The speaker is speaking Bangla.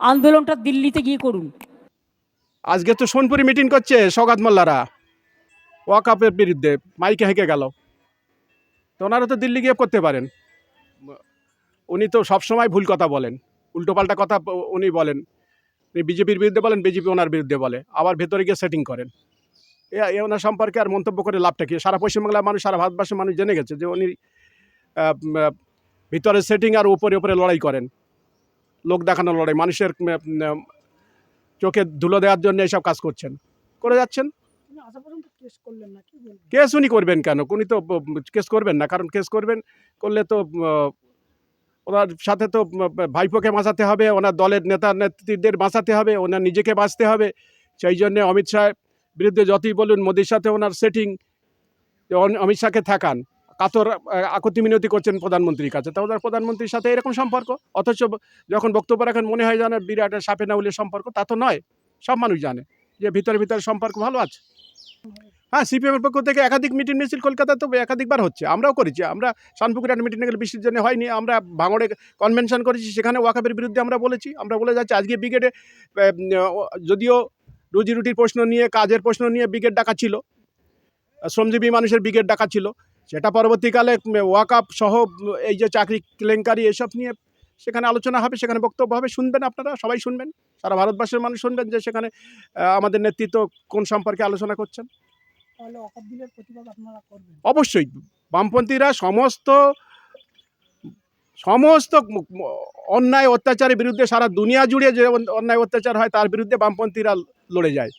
আন্দোলনটা দিল্লিতে গিয়ে করুন। আজকে তো সোনপুরি মিটিং করছে সগাত মোল্লারা। ওয়াকাপের বিরুদ্ধে মাইকে হেঁকে গেল। তো ওনারা তো দিল্লি গিয়ে করতে পারেন। উনি তো সবসময় ভুল কথা বলেন। উল্টোপাল্টা কথা উনি বলেন। উনি বিজেপির বিরুদ্ধে বলেন, বিজেপি ওনার বিরুদ্ধে বলে। আবার ভেতরে গিয়ে সেটিং করেন। এ ওনার সম্পর্কে আর মন্তব্য করে লাভটা কি? সারা পশ্চিমবাংলার মানুষ, সারা ভারতবর্ষের মানুষ জেনে গেছে যে উনি ভিতরে সেটিং আর উপরে উপরে লড়াই করেন। লোক দেখানো লড়াই মানুষের চোখে ধুলো দেওয়ার জন্য এসব কাজ করছেন। করে যাচ্ছেন? কেস উনি করবেন কেন? উনি তো কেস করবেন না কারণ কেস করবেন করলে তো ওনার সাথে তো ভাইপোকে বাঁচাতে হবে ওনার দলের নেতা নেত্রীদের বাঁচাতে হবে ওনার নিজেকে বাঁচতে হবে। সেই জন্যে অমিত শাহ বিরুদ্ধে যতই বলুন মোদির সাথে ওনার সেটিং অমিত শাহকে থাকান। কাতর আকুতি মিনতি করছেন প্রধানমন্ত্রীর কাছে। তা ওনার প্রধানমন্ত্রীর সাথে এরকম সম্পর্ক? অথচ যখন বক্তব্য রাখেন, মনে হয় যেন বিরাট সাপে নাউলের সম্পর্ক। তা তো নয়। সব মানুষ জানে যে ভিতরে ভিতরে সম্পর্ক ভালো আছে। হ্যাঁ সিপিএমের পক্ষ থেকে একাধিক মিটিং মিছিল কলকাতায় তো একাধিকবার হচ্ছে। আমরাও করেছি। আমরা শানপুকুর মিটিং গেলে বৃষ্টির জন্য হয়নি। আমরা ভাঙড়ে কনভেনশন করেছি সেখানে ওয়াকাপের বিরুদ্ধে আমরা বলেছি। আমরা বলে যাচ্ছি, আজকে ব্রিগেডে যদিও রুজি রুটির প্রশ্ন নিয়ে, কাজের প্রশ্ন নিয়ে ব্রিগেড ডাকা ছিল শ্রমজীবী মানুষের ব্রিগেড ডাকা ছিল। সেটা পরবর্তীকালে ওয়াকাপ সহ এই যে চাকরি কেলেঙ্কারি এসব নিয়ে সেখানে আলোচনা হবে সেখানে বক্তব্য হবে। শুনবেন আপনারা সবাই শুনবেন। সারা ভারতবর্ষের মানুষ শুনবেন যে সেখানে আমাদের নেতৃত্ব কোন সম্পর্কে আলোচনা করছেন। অবশ্যই বামপন্থীরা সমস্ত সমস্ত অন্যায় অত্যাচারের বিরুদ্ধে সারা দুনিয়া জুড়ে যে অন্যায় অত্যাচার হয় তার বিরুদ্ধে বামপন্থীরা লড়ে যায়।